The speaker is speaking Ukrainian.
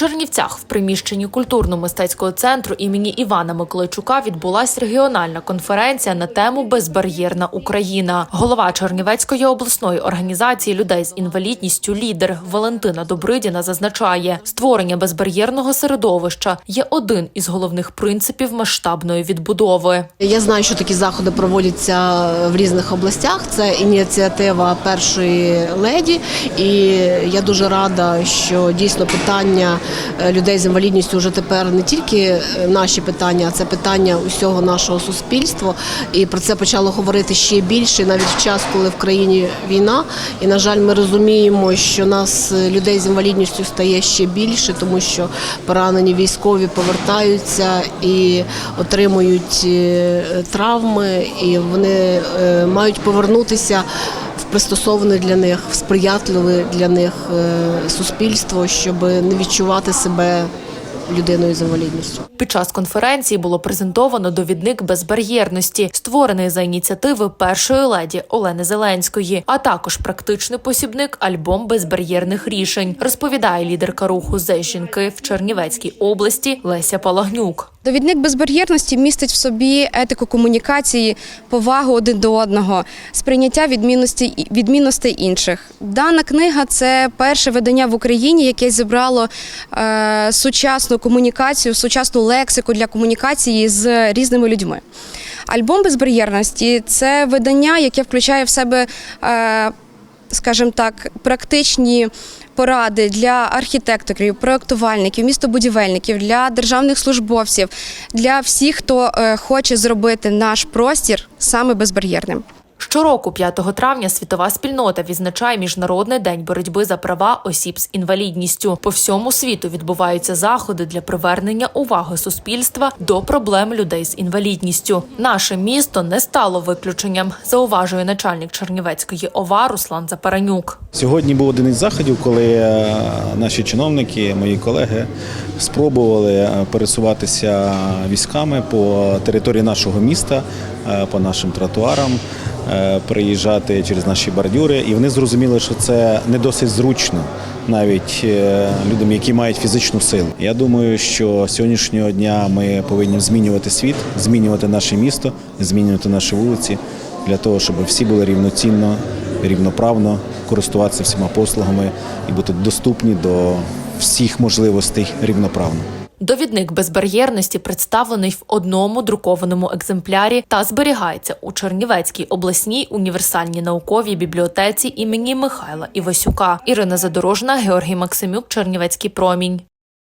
Чернівцях в приміщенні культурно-мистецького центру імені Івана Миколайчука відбулася регіональна конференція на тему Безбар'єрна Україна. Голова Чернівецької обласної організації людей з інвалідністю лідер Валентина Добридіна зазначає, створення безбар'єрного середовища є один із головних принципів масштабної відбудови. Я знаю, що такі заходи проводяться в різних областях. Це ініціатива першої леді, і я дуже рада, що дійсно питання людей з інвалідністю вже тепер не тільки е, наші питання, а це питання усього нашого суспільства. І про це почало говорити ще більше, навіть в час, коли в країні війна. І на жаль, ми розуміємо, що нас е, людей з інвалідністю стає ще більше, тому що поранені військові повертаються і отримують е, травми, і вони е, мають повернутися пристосоване для них, сприятливе для них е, суспільство, щоб не відчувати себе людиною з інвалідністю. Під час конференції було презентовано довідник безбар'єрності, створений за ініціативи першої леді Олени Зеленської, а також практичний посібник альбом безбар'єрних рішень, розповідає лідерка руху «Зе жінки в Чернівецькій області Леся Палагнюк. Довідник безбар'єрності містить в собі етику комунікації, повагу один до одного, сприйняття відмінностей, відмінностей інших. Дана книга це перше видання в Україні, яке зібрало е, сучасну комунікацію, сучасну лексику для комунікації з різними людьми. Альбом безбар'єрності це видання, яке включає в себе. Е, скажімо так, практичні поради для архітекторів, проєктувальників, містобудівельників, для державних службовців, для всіх, хто е, хоче зробити наш простір саме безбар'єрним. Щороку, 5 травня, світова спільнота відзначає міжнародний день боротьби за права осіб з інвалідністю. По всьому світу відбуваються заходи для привернення уваги суспільства до проблем людей з інвалідністю. Наше місто не стало виключенням, зауважує начальник Чернівецької ОВА Руслан Запаранюк. Сьогодні був один із заходів, коли е, наші чиновники, мої колеги, спробували е, пересуватися військами по території нашого міста, е, по нашим тротуарам, переїжджати через наші бордюри. І вони зрозуміли, що це не досить зручно навіть е, людям, які мають фізичну силу. Я думаю, що сьогоднішнього дня ми повинні змінювати світ, змінювати наше місто, змінювати наші вулиці для того, щоб всі були рівноцінно, рівноправно користуватися всіма послугами і бути доступні до всіх можливостей рівноправно. Довідник безбар'єрності представлений в одному друкованому екземплярі та зберігається у Чернівецькій обласній універсальній науковій бібліотеці імені Михайла Івасюка. Ірина Задорожна, Георгій Максимюк, Чернівецький промінь.